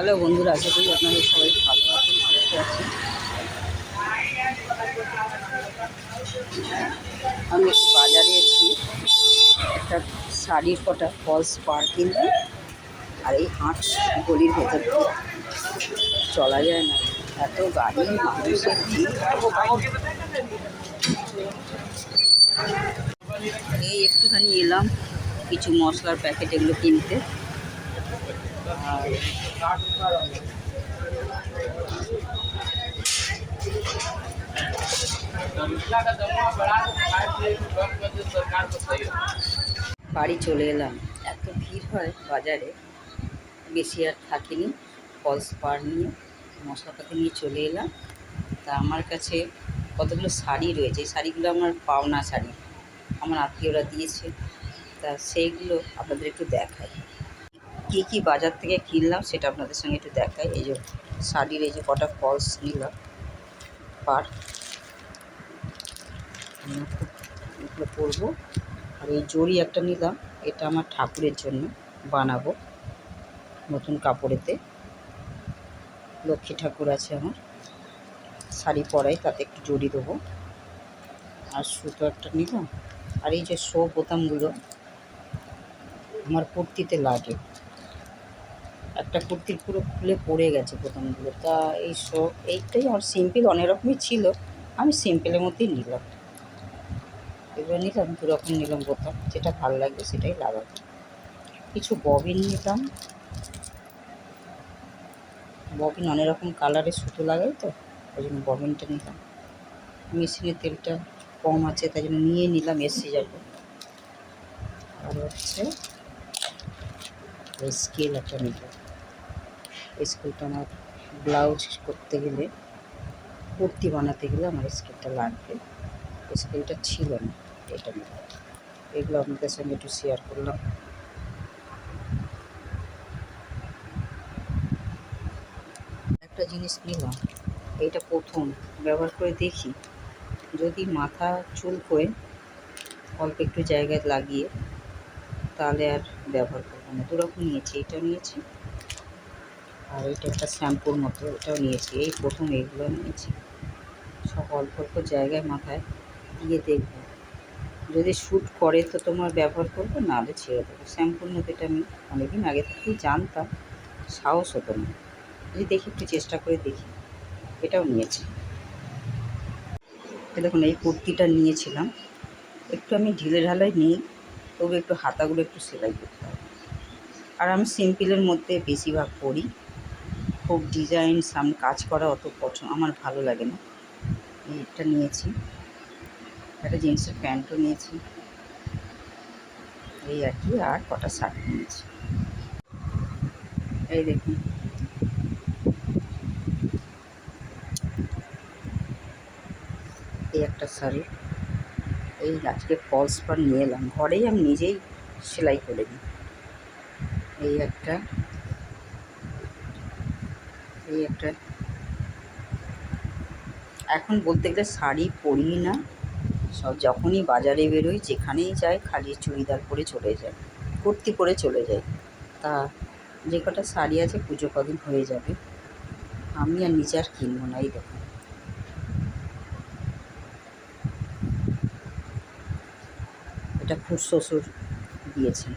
Hello বন্ধুরা, আশা করি আপনাদের সবাই ভালো আছেন, সুস্থ আছেন। আমি একটু বাজারে এসেছি, একটা শাড়ির কটা ফলস পার কিনতে আর এই হাঁট গলির ভেতর চলা যায় না, এত গাড়ি, মানুষের। এই একটুখানি এলাম, কিছু মশলার প্যাকেট এগুলো কিনতে। বাড়ি চলে এলাম। এত ভিড় হয় বাজারে। বেশি আর থাকিনি। ফলস পার নিয়ে, মশলাপাতি নিয়ে চলে এলাম। তা আমার কাছে কতগুলো শাড়ি রয়েছে। এই শাড়িগুলো আমার পাওনা শাড়ি। আমার আত্মীয়রা দিয়েছে। তা সেইগুলো আপনাদের একটু দেখাই। কী কী বাজার থেকে কিনলাম সেটা আপনাদের সঙ্গে একটু দেখাই। এই যে শাড়ির এই যে কটা ফলস নিলাম পার। পরবো আর এই জড়ি একটা নিলাম, এটা আমার ঠাকুরের জন্য বানাবো নতুন কাপড়েতে। লক্ষ্মী ঠাকুর আছে আমার, শাড়ি পরাই তাতে একটু জড়ি দেবো। আর সুতো একটা নিলাম। আর এই যে শো বোতামগুলো আমার কুর্তিতে লাগে। একটা কুর্তির পুরো খুলে পড়ে গেছে বোতামগুলো তা এই শো এইটাই আমার সিম্পল অনেক রকমই ছিল। আমি সিম্পলের মধ্যেই নিলাম। এবার নিলাম দু রকম নিলাম বোতাম। যেটা ভালো লাগবে সেটাই লাগাবো। কিছু ববিন নিলাম। ববিন অনেক রকম কালারের সুতো লাগাই তো, ওই জন্য ববিনটা নিলাম। মেশিনের তেলটা কম আছে, তাই জন্য নিয়ে নিলাম, এসে যাব। আর হচ্ছে স্কেল একটা নিলাম। স্কেলটা আমার ব্লাউজ করতে গেলে, কুর্তি বানাতে গেলে আমার স্কেলটা লাগবে। স্কেলটা ছিল না এটা এগুলো আপনাদের সঙ্গে একটু শেয়ার করলাম। একটা জিনিস নিলাম, এইটা প্রথম, ব্যবহার করে দেখি। যদি মাথা, চুল করে অল্প একটু জায়গায় লাগিয়ে, তাহলে আর ব্যবহার করব না। দুরকম নিয়েছি এটাও নিয়েছি। আর এটা একটা শ্যাম্পুর মতো, এটাও নিয়েছি। এই প্রথম এইগুলো নিয়েছি। সব অল্প অল্প জায়গায় মাথায় দিয়ে দেখব। যদি শ্যুট করে তো তোমার ব্যবহার করব, নাহলে ছেড়ে দেবো। শ্যাম্পুর মতো এটা আমি অনেকদিন আগে থেকেই জানতাম, সাহস হতো না। যদি দেখি, একটু চেষ্টা করে দেখি। এটাও নিয়েছি। দেখুন, এই কুর্তিটা নিয়েছিলাম। একটু আমি ঢিলে ঢালাই নিই, তবু একটু হাতাগুলো একটু সেলাই করতে হবে। আর আমি সিম্পলের মধ্যে বেশিরভাগ পরি খুব ডিজাইন সামনে কাজ করা অত পছন্দ, আমার ভালো লাগে না। এইটা নিয়েছি। একটা জিন্সের প্যান্টও নিয়েছি। এই আর কি, আর কটা শার্ট নিয়েছি। এই দেখুন। এই একটা শাড়ি। এই আজকে ফলস পার নিয়ে এলাম। ঘরেই আমি নিজেই সেলাই করে দিই। এই একটা এই একটা। এখন বলতে গেলে শাড়ি পরি না। সব যখনই বাজারে বেরোই, যেখানেই যাই খালি চুড়িদার পরে চলে যাই কুর্তি পরে চলে যাই তা যে কটা শাড়ি আছে পুজো কদিন হয়ে যাবে। আমি আর নিজে আর কিনবো না, এই দেখুন এটা খুব শ্বশুর দিয়েছেন।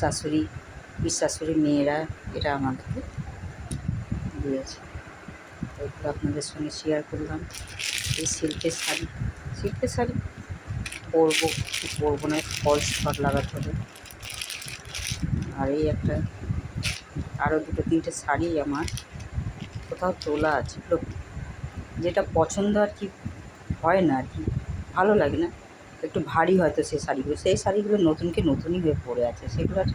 শাশুড়ি শাশুড়ি মেয়েরা এটা আমাদেরকে দিয়েছে। এগুলো আপনাদের সঙ্গে শেয়ার করলাম। এই সিল্কের শাড়ি সিল্কের শাড়ি পরবো কি পরবো না ফলস পাট লাগাতে হবে। আর এই একটা আরও দুটো, তিনটে শাড়ি আমার কোথাও তোলা আছে। যেটা পছন্দ আর কি হয় না আর কি, ভালো লাগে না। একটু ভারী হয়তো সেই শাড়িগুলো সেই শাড়িগুলো নতুনকে নতুনই হয়ে পড়ে আছে। সেগুলো আর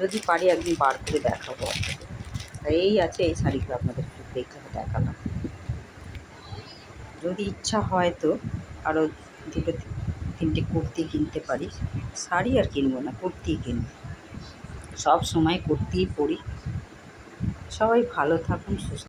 যদি পারি একদিন বার করে দেখাবো। এই আছে, এই শাড়িগুলো আপনাদের দেখে দেখালাম। যদি ইচ্ছা হয় তো আরও দুটো তিনটে কুর্তি কিনতে পারি। শাড়ি আর কিনবো না, কুর্তি কিনবো। সব সময় কুর্তিই পরি। সবাই ভালো থাকুন, সুস্থ